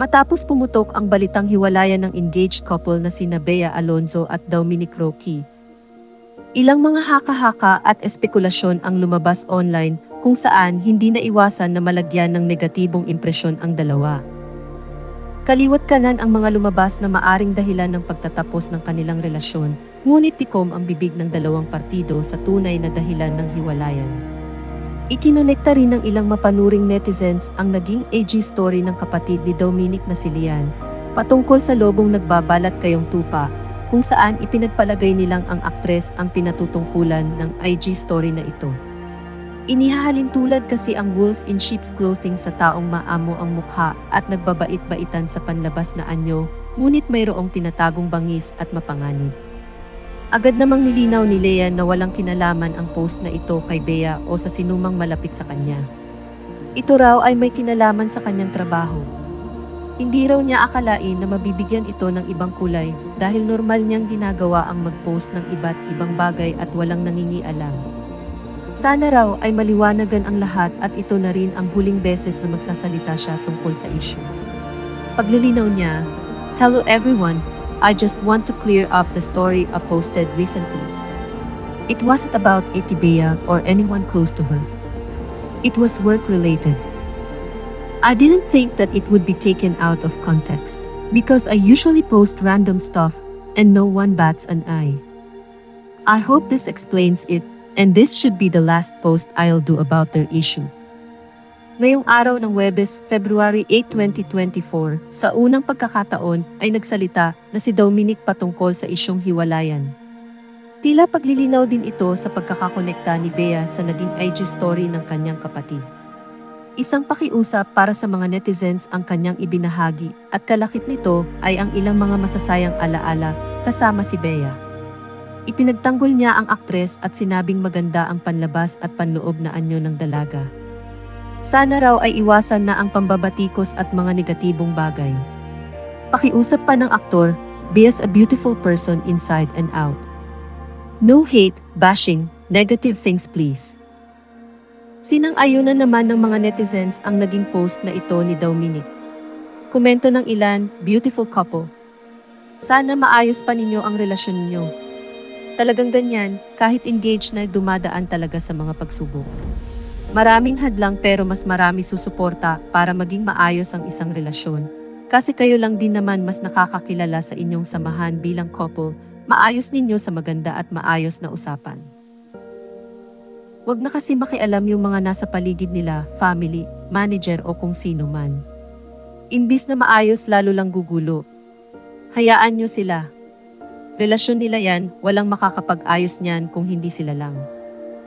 Matapos pumutok ang balitang hiwalayan ng engaged couple na sina Bea Alonzo at Dominic Roque. Ilang mga haka-haka at espekulasyon ang lumabas online kung saan hindi naiwasan na malagyan ng negatibong impresyon ang dalawa. Kaliwat kanan ang mga lumabas na maaring dahilan ng pagtatapos ng kanilang relasyon, ngunit tikom ang bibig ng dalawang partido sa tunay na dahilan ng hiwalayan. Ikinonekta rin ng ilang mapanuring netizens ang naging AG story ng kapatid ni Dominic na si Lian, patungkol sa lobong nagbabalat kayong tupa, kung saan ipinagpalagay nilang ang aktres ang pinatutungkulan ng IG story na ito. Inihahalin tulad kasi ang wolf in sheep's clothing sa taong maamo ang mukha at nagbabait-baitan sa panlabas na anyo, ngunit mayroong tinatagong bangis at mapanganib. Agad namang nilinaw ni Lea na walang kinalaman ang post na ito kay Bea o sa sinumang malapit sa kanya. Ito raw ay may kinalaman sa kanyang trabaho. Hindi raw niya akalain na mabibigyan ito ng ibang kulay dahil normal niyang ginagawa ang mag-post ng iba't ibang bagay at walang nangingialam. Sana raw ay maliwanagan ang lahat at ito na rin ang huling beses na magsasalita siya tungkol sa issue. Paglilinaw niya, Hello everyone, I just want to clear up the story I posted recently. It wasn't about Etibea or anyone close to her. It was work related. I didn't think that it would be taken out of context because I usually post random stuff and no one bats an eye. I hope this explains it and this should be the last post I'll do about their issue. Ngayong araw ng Webes, February 8, 2024, sa unang pagkakataon ay nagsalita na si Dominic patungkol sa isyong hiwalayan. Tila paglilinaw din ito sa pagkakakonekta ni Bea sa naging IG story ng kanyang kapatid. Isang pakiusap para sa mga netizens ang kanyang ibinahagi at kalakip nito ay ang ilang mga masasayang alaala kasama si Bea. Ipinagtanggol niya ang aktres at sinabing maganda ang panlabas at panloob na anyo ng dalaga. Sana raw ay iwasan na ang pambabatikos at mga negatibong bagay. Pakiusap pa ng aktor, be as a beautiful person inside and out. No hate, bashing, negative things please. Sinang-ayunan naman ng mga netizens ang naging post na ito ni Dominic. Komento ng ilan, beautiful couple. Sana maayos pa ninyo ang relasyon ninyo. Talagang ganyan, kahit engaged na dumadaan talaga sa mga pagsubok. Maraming hadlang pero mas marami susuporta para maging maayos ang isang relasyon. Kasi kayo lang din naman mas nakakakilala sa inyong samahan bilang couple, maayos ninyo sa maganda at maayos na usapan. Huwag na kasi makialam yung mga nasa paligid nila, family, manager o kung sino man. Imbis na maayos lalo lang gugulo. Hayaan nyo sila. Relasyon nila yan, walang makakapag-ayos niyan kung hindi sila lang.